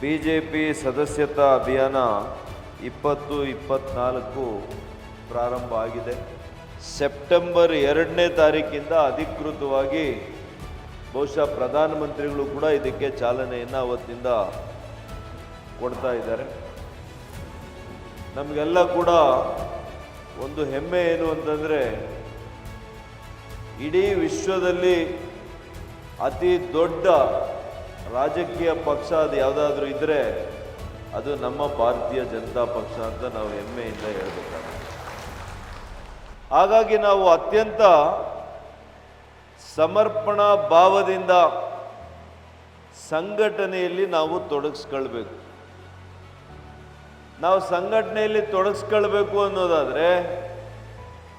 B J P ಸದಸ್ಯತಾ ಅಭಿಯಾನ ಇಪ್ಪತ್ತು ಇಪ್ಪತ್ತ್ನಾಲ್ಕು ಪ್ರಾರಂಭ ಆಗಿದೆ. ಸೆಪ್ಟೆಂಬರ್ ಎರಡನೇ ತಾರೀಕಿಂದ ಅಧಿಕೃತವಾಗಿ ಬಹುಶಃ ಪ್ರಧಾನಮಂತ್ರಿಗಳು ಕೂಡ ಇದಕ್ಕೆ ಚಾಲನೆಯನ್ನು ಅವತ್ತಿಂದ ಕೊಡ್ತಾ ಇದ್ದಾರೆ. ನಮಗೆಲ್ಲ ಕೂಡ ಒಂದು ಹೆಮ್ಮೆ ಏನು ಅಂತಂದರೆ, ಇಡೀ ವಿಶ್ವದಲ್ಲಿ ಅತಿ ದೊಡ್ಡ ರಾಜಕೀಯ ಪಕ್ಷ ಅದು ಯಾವುದಾದ್ರೂ ಇದ್ದರೆ ಅದು ನಮ್ಮ ಭಾರತೀಯ ಜನತಾ ಪಕ್ಷ ಅಂತ ನಾವು ಹೆಮ್ಮೆಯಿಂದ ಹೇಳಬೇಕಾಗ ಹಾಗಾಗಿ ನಾವು ಅತ್ಯಂತ ಸಮರ್ಪಣಾ ಭಾವದಿಂದ ಸಂಘಟನೆಯಲ್ಲಿ ನಾವು ತೊಡಗಿಸ್ಕೊಳ್ಬೇಕು. ನಾವು ಸಂಘಟನೆಯಲ್ಲಿ ತೊಡಗಿಸ್ಕೊಳ್ಬೇಕು ಅನ್ನೋದಾದರೆ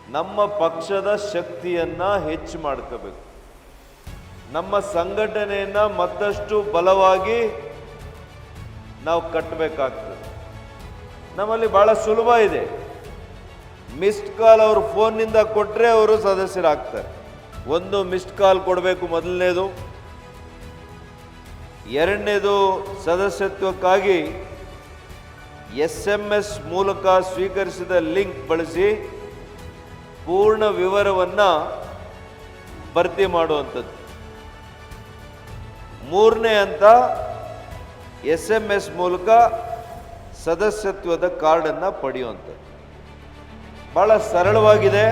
ನಮ್ಮ ಪಕ್ಷದ ಶಕ್ತಿಯನ್ನು ಹೆಚ್ಚು ಮಾಡ್ಕೋಬೇಕು. ನಮ್ಮ ಸಂಘಟನೆಯನ್ನು ಮತ್ತಷ್ಟು ಬಲವಾಗಿ ನಾವು ಕಟ್ಟಬೇಕಾಗ್ತದೆ. ನಮ್ಮಲ್ಲಿ ಭಾಳ ಸುಲಭ ಇದೆ. ಮಿಸ್ಡ್ ಕಾಲ್ ಅವರು ಫೋನ್ನಿಂದ ಕೊಟ್ಟರೆ ಅವರು ಸದಸ್ಯರಾಗ್ತಾರೆ. ಒಂದು ಮಿಸ್ಡ್ ಕಾಲ್ ಕೊಡಬೇಕು ಮೊದಲನೇದು. ಎರಡನೇದು ಸದಸ್ಯತ್ವಕ್ಕಾಗಿ ಎಸ್ ಎಂ ಎಸ್ ಮೂಲಕ ಸ್ವೀಕರಿಸಿದ ಲಿಂಕ್ ಬಳಸಿ ಪೂರ್ಣ ವಿವರವನ್ನು ಭರ್ತಿ ಮಾಡುವಂಥದ್ದು. ಮೂರನೇ ಅಂತ ಎಸ್ ಎಂ ಎಸ್ ಮೂಲಕ ಸದಸ್ಯತ್ವದ ಕಾರ್ಡನ್ನು ಪಡೆಯುವಂಥದ್ದು. ಭಾಳ ಸರಳವಾಗಿದೆ.